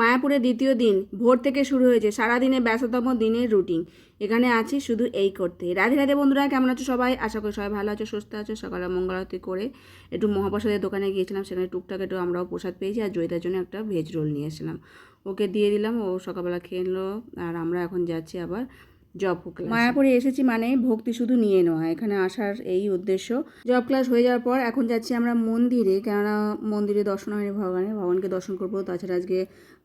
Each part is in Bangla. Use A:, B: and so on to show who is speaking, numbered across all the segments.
A: মায়াপুরের দ্বিতীয় দিন ভোর থেকে শুরু হয়েছে সারাদিনে ব্যস্ততম দিনের রুটিন। এখানে আছি শুধু এই করতে রাধে রাধে বন্ধুরা, কেমন আছো সবাই? আশা করি সবাই ভালো আছো, সুস্থ আছো। সকালে মঙ্গলারতি করে একটু মহাপ্রসাদের দোকানে গিয়েছিলাম, সেখানে টুকটাক একটু আমরাও প্রসাদ পেয়েছি আর জয়িতার জন্য একটা ভেজ রোল নিয়ে এসেছিলাম। ওকে দিয়ে দিলাম, ও সকালবেলা খেয়ে নিল, আর আমরা এখন যাচ্ছি আবার জব ক্লাস মায়াপুরে এসেছি মানে ভক্তি শুধু নিয়ে নেওয়া এখানে আসার এই উদ্দেশ্য। জব ক্লাস হয়ে যাওয়ার পর এখন যাচ্ছি আমরা মন্দিরে, কেননা মন্দিরে দর্শন হয়নি ভগবানের। ভগবানকে দর্শন করব, তাছাড়া আজকে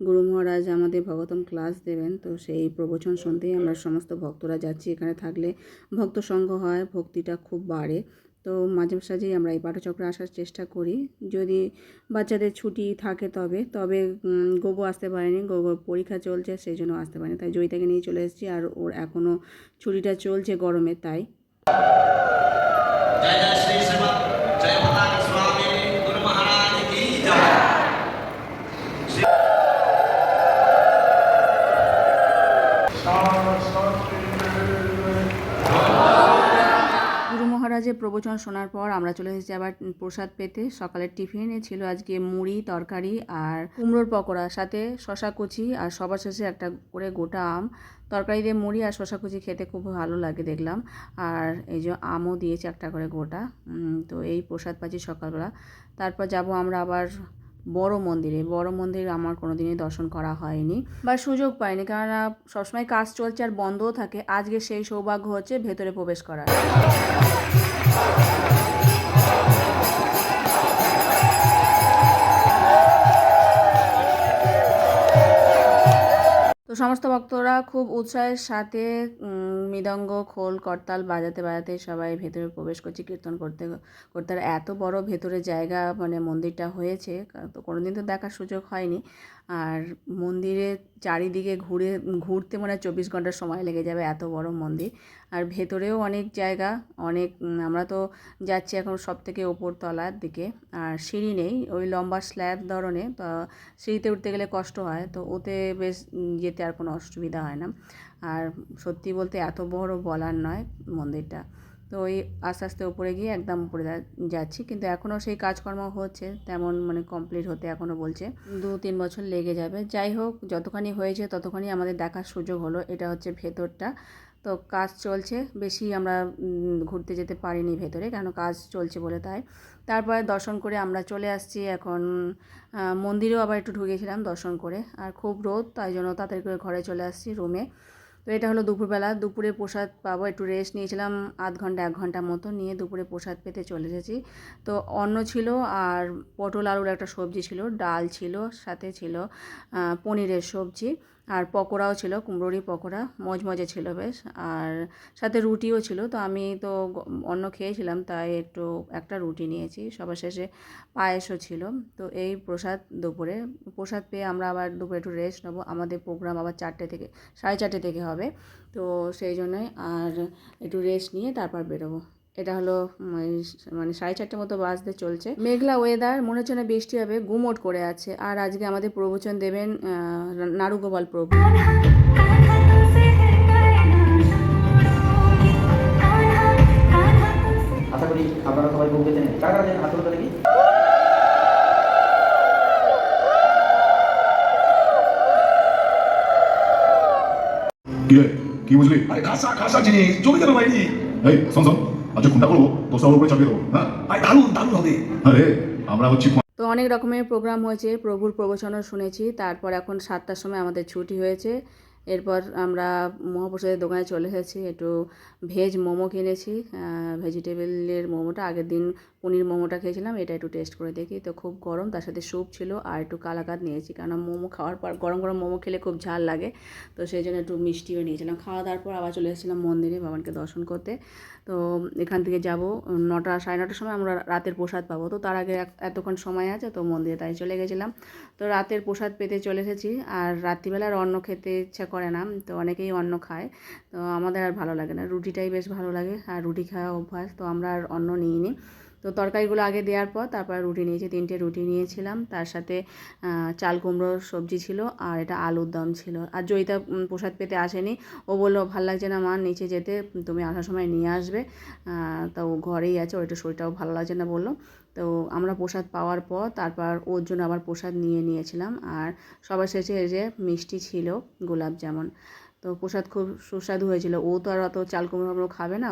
A: গুরু মহারাজ আমাদের ভগতম ক্লাস দেবেন, তো সেই প্রবচন শুনতেই আমরা সমস্ত ভক্তরা যাচ্ছি। এখানে থাকলে ভক্ত সঙ্গ হয়, ভক্তিটা খুব বাড়ে। তো মাঝে সাঝেই আমরা এই পাঠচক্রে আসার চেষ্টা করি। যদি বাচ্চাদের ছুটি থাকে তবে তবে গোগো আসতে পারেনি গোগোর পরীক্ষা চলছে, সেই জন্য আসতে পারেনি। তাই জয়িতাকে নিয়ে চলে এসেছি আর ওর এখনও ছুটিটা চলছে গরমে, তাই।
B: জয় শ্রী জয়
A: গুরু প্রবচন শোনার পর আমরা চলে এসেছি আবার প্রসাদ পেতে। সকালের টিফিনে ছিল আজকে মুড়ি, তরকারি আর কুমড়োর পকোড়া, সাথে শশা কুচি আর সবার শেষে একটা করে গোটা আম। তরকারি দিয়ে মুড়ি আর শশা কুচি খেতে খুব ভালো লাগে দেখলাম। আর এই যে আমও দিয়েছে একটা করে গোটা। তো এই প্রসাদ পাচ্ছি সকালবেলা। তারপর যাব আমরা আবার বড় মন্দিরে। বড় মন্দির আমার কোনোদিনই দর্শন করা হয়নি বা সুযোগ পাইনি। কেননা সবসময় কাজ চলছে আর বন্ধও থাকে। আজকে সেই সৌভাগ্য হচ্ছে ভেতরে প্রবেশ করার। সমস্ত ভক্তরা খুব উৎসাহের সাথে মৃদঙ্গ, খোল, করতাল বাজাতে বাজাতে সবাই ভেতরে প্রবেশ করছে, কীর্তন করতে করতে। এত বড় ভেতরে জায়গা মানে মন্দিরটা হয়েছে তো কোনোদিন তো দেখার সুযোগ হয়নি। আর মন্দিরে চারিদিকে ঘুরে, ঘুরতে মনে হয় চব্বিশ ঘণ্টার সময় লেগে যাবে, এত বড় মন্দির। আর ভেতরেও অনেক জায়গা, অনেক আমরা তো যাচ্ছি এখন সব থেকে ওপর তলার দিকে, আর সিঁড়ি নেই, ওই লম্বা স্ল্যাব ধরনের, তো সিঁড়িতে উঠতে গেলে কষ্ট হয়, তো ওতে বেশ যেতে আর কোনো অসুবিধা হয় না। আর সত্যি বলতে এত বড় বলার নয় মন্দিরটা। তো ওই আস্তে আস্তে উপরে গিয়ে একদম উপরে যাচ্ছি, কিন্তু এখনও সেই কাজকর্ম হচ্ছে, তেমন মানে কমপ্লিট হতে এখনও বলছে। দু, তিন বছর লেগে যাবে। যাই হোক, যতখানি হয়েছে ততখানি আমাদের দেখার সুযোগ হলো, এটা হচ্ছে ভেতরটা। তো কাজ চলছে। বেশি আমরা ঘুরতে যেতে পারিনি ভেতরে, কেন কাজ চলছে বলে তাই। তারপরে দর্শন করে আমরা চলে আসছি এখন মন্দিরেও আবার একটু ঢুকেছিলাম দর্শন করে। আর খুব রোদ, তাই জন্য তাড়াতাড়ি করে ঘরে চলে আসছি রুমে তো এটা হলো দুপুরবেলা, দুপুরে প্রসাদ পাবো, একটু রেস্ট নিয়েছিলাম আধ ঘণ্টা, এক ঘণ্টা মতো নিয়ে দুপুরে প্রসাদ পেতে চলে এসেছি। তো অন্ন ছিল আর পটল আলুর একটা সবজি ছিল, ডাল ছিল, সাথে ছিল পনিরের সবজি। আর পকোড়াও ছিল, কুমড়োরই পকোড়া, মজমজে ছিল বেশ, আর সাথে রুটিও ছিল। তো আমি তো অন্য খেয়েছিলাম, তাই একটু, একটা রুটি নিয়েছি। সবার শেষে পায়েসও ছিল। তো এই প্রসাদ দুপুরে, প্রসাদ পেয়ে আমরা আবার দুপুরে একটু রেস্ট নেব। আমাদের প্রোগ্রাম আবার চারটে থেকে, সাড়ে চারটে থেকে হবে। তো সেই জন্যই আর একটু রেস্ট নিয়ে তারপর বেরোবো। এটা হলো মানে সাড়ে চারটে মতো বাজতে চলছে। মেঘলা ওয়েদার মনে হচ্ছে না বৃষ্টি হবে গুমোট করে আছে। আর আজকে আমাদের প্রবচন দেবেন আহ, নারুগোপাল প্রভু।
C: আশা করি আপনারা সবাই বউকে চেনেন কারা কারা হাত তুলতে
D: কি বুঝলি?
E: আরে খাসা খাসা জিনিস। জমি কেন ভাইনি
D: এই শোন শোন। করব উপরে চাপিয়ে দেবো হ্যাঁ
E: দারুণ দারুণ হবে।
D: আরে আমরা হচ্ছি
A: তো অনেক রকমের প্রোগ্রাম হয়েছে প্রভুর প্রবচনও শুনেছি তারপর এখন সাতটার সময় আমাদের ছুটি হয়েছে। এরপর আমরা মহাপ্রসাদের দোকানে চলে এসেছি, একটু ভেজ মোমো কিনেছি। ভেজিটেবলের মোমোটা, আগের দিন পনির মোমোটা খেয়েছিলাম, এটা একটু টেস্ট করে দেখি। তো খুব গরম, তার সাথে স্যুপ ছিল আর একটু কালাকাত নিয়েছি কারণ মোমো খাওয়ার পর গরম গরম মোমো খেলে খুব ঝাল লাগে। তো সেই জন্য একটু মিষ্টিও নিয়েছিলাম। খাওয়া দাওয়ার পর আবার চলে এসেছিলাম মন্দিরে ভগবানকে দর্শন করতে। তো এখান থেকে যাব, নটা, সাড়ে নটার সময় আমরা রাতের প্রসাদ পাবো। তো তার আগে এতক্ষণ সময় আছে, তো মন্দিরে তাই চলে গেছিলাম। তো রাতের প্রসাদ পেতে চলে এসেছি। আর রাত্রিবেলার অন্ন খেতে ইচ্ছা করে না, তো অনেকেই অন্ন খায়। তো আমাদের আর ভালো লাগে না। রুটিটাই বেশ ভালো লাগে, আর রুটি খাওয়া অভ্যাস, তো আমরা আর অন্ন নিইনি। তো তরকারিগুলো আগে দেওয়ার পর তারপর রুটি নিয়েছি, তিনটে রুটি নিয়েছিলাম। তার সাথে চাল কুমড়োর সবজি ছিল, আর এটা আলুর দম ছিল। আর জয়িতা প্রসাদ পেতে আসেনি। ও বলল, ভালো লাগছে না মা, নিচে যেতে, তুমি আসার সময় নিয়ে আসবে। তা ও ঘরেই আছে একটু শরীরটাও ভালো লাগছে না বলল। তো আমরা প্রসাদ পাওয়ার পর তারপর ওর জন্য আবার প্রসাদ নিয়ে নিয়েছিলাম আর সবার শেষে যে মিষ্টি ছিল, গোলাপ জামুন। তো প্রসাদ খুব সুস্বাদু হয়েছিল। ও তো আর অত চাল কুমড়ো খাবে না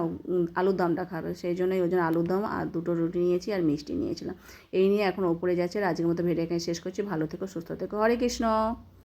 A: আলুর দমটা খাবে। সেই জন্যই ওই জন্য আলুর দম আর দুটো রুটি নিয়েছি আর মিষ্টি নিয়েছিলাম। এই নিয়ে এখন ওপরে যাচ্ছে। আর আজকের মতো ভিডিও এখানে শেষ করছি। ভালো থেকো, সুস্থ থেকো। হরে কৃষ্ণ!